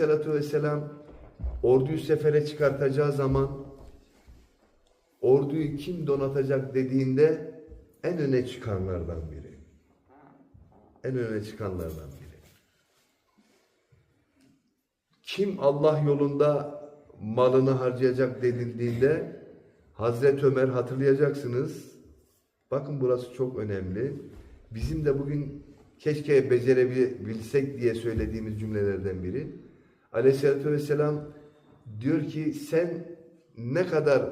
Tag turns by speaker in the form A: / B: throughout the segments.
A: Aleyhisselatü Vesselam orduyu sefere çıkartacağı zaman orduyu kim donatacak dediğinde en öne çıkanlardan biri. En öne çıkanlardan biri. Kim Allah yolunda malını harcayacak denildiğinde Hazreti Ömer hatırlayacaksınız. Bakın burası çok önemli. Bizim de bugün keşke becerebilsek diye söylediğimiz cümlelerden biri. Aleyhisselatü Vesselam diyor ki sen ne kadar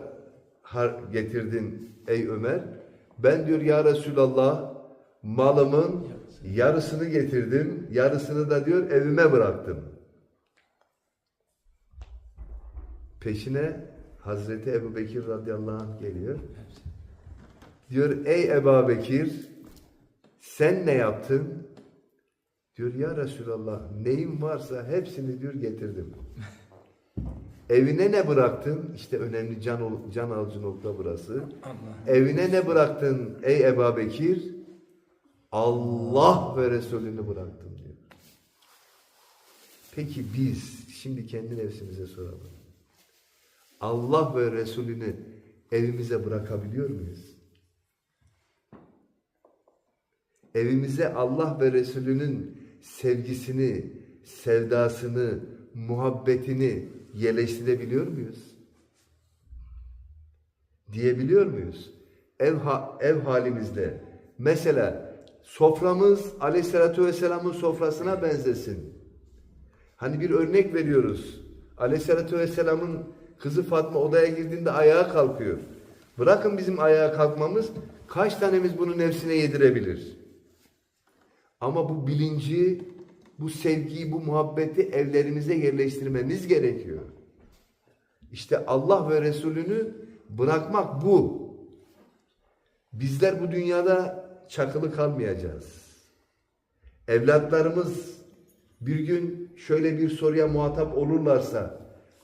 A: har getirdin ey Ömer? Ben diyor ya Resulallah malımın yarısını getirdim. Yarısını da diyor evime bıraktım. Peşine Hazreti Ebu Bekir radıyallahu anh geliyor. Diyor ey Ebu Bekir sen ne yaptın? Diyor ya Resulallah neyim varsa hepsini diyor getirdim. Evine ne bıraktın? İşte önemli can, can alıcı nokta burası.
B: Allah.
A: Evine ne bıraktın ey Ebu Bekir? Allah ve Resulünü bıraktım diyor. Peki biz şimdi kendi nefsimize soralım. Allah ve Resulünü evimize bırakabiliyor muyuz? Evimize Allah ve Resulünün sevgisini, sevdasını, muhabbetini yerleştirebiliyor muyuz? Diyebiliyor muyuz? Ev, ha- ev halimizde. Mesela soframız Aleyhisselatü Vesselam'ın sofrasına benzesin. Hani bir örnek veriyoruz. Aleyhisselatü Vesselam'ın kızı Fatma odaya girdiğinde ayağa kalkıyor. Bırakın bizim ayağa kalkmamız kaç tanemiz bunu nefsine yedirebilir? Ama bu bilinci, bu sevgiyi, bu muhabbeti evlerimize yerleştirmemiz gerekiyor. İşte Allah ve Resulünü bırakmak bu. Bizler bu dünyada çakılı kalmayacağız. Evlatlarımız bir gün şöyle bir soruya muhatap olurlarsa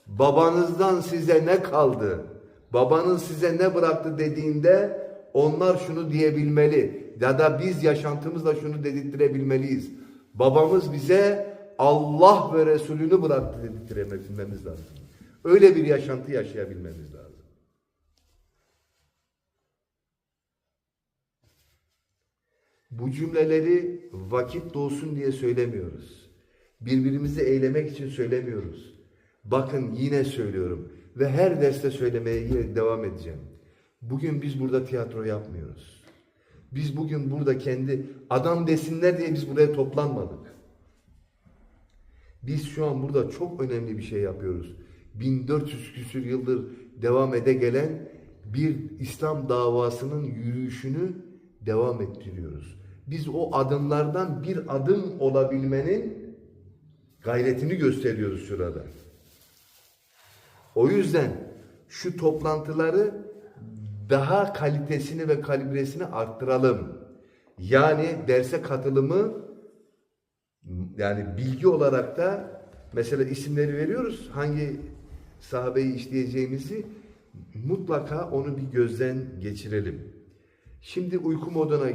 A: babanızdan size ne kaldı? Babanız size ne bıraktı dediğinde onlar şunu diyebilmeli ya da biz yaşantımızla şunu dedirttirebilmeliyiz. Babamız bize Allah ve Resulünü bıraktı dedirttirebilmemiz lazım. Öyle bir yaşantı yaşayabilmemiz lazım. Bu cümleleri vakit dolsun diye söylemiyoruz. Birbirimizi eylemek için söylemiyoruz. Bakın yine söylüyorum ve her derste söylemeye devam edeceğim. Bugün biz burada tiyatro yapmıyoruz. Biz bugün burada kendi adam desinler diye biz buraya toplanmadık. Biz şu an burada çok önemli bir şey yapıyoruz. 1400 küsür yıldır devam ede gelen bir İslam davasının yürüyüşünü devam ettiriyoruz. Biz o adımlardan bir adım olabilmenin gayretini gösteriyoruz şurada. O yüzden şu toplantıları daha kalitesini ve kalibresini arttıralım. Yani derse katılımı yani bilgi olarak da mesela isimleri veriyoruz. Hangi sahabeyi işleyeceğimizi mutlaka onu bir gözden geçirelim. Şimdi uyku moduna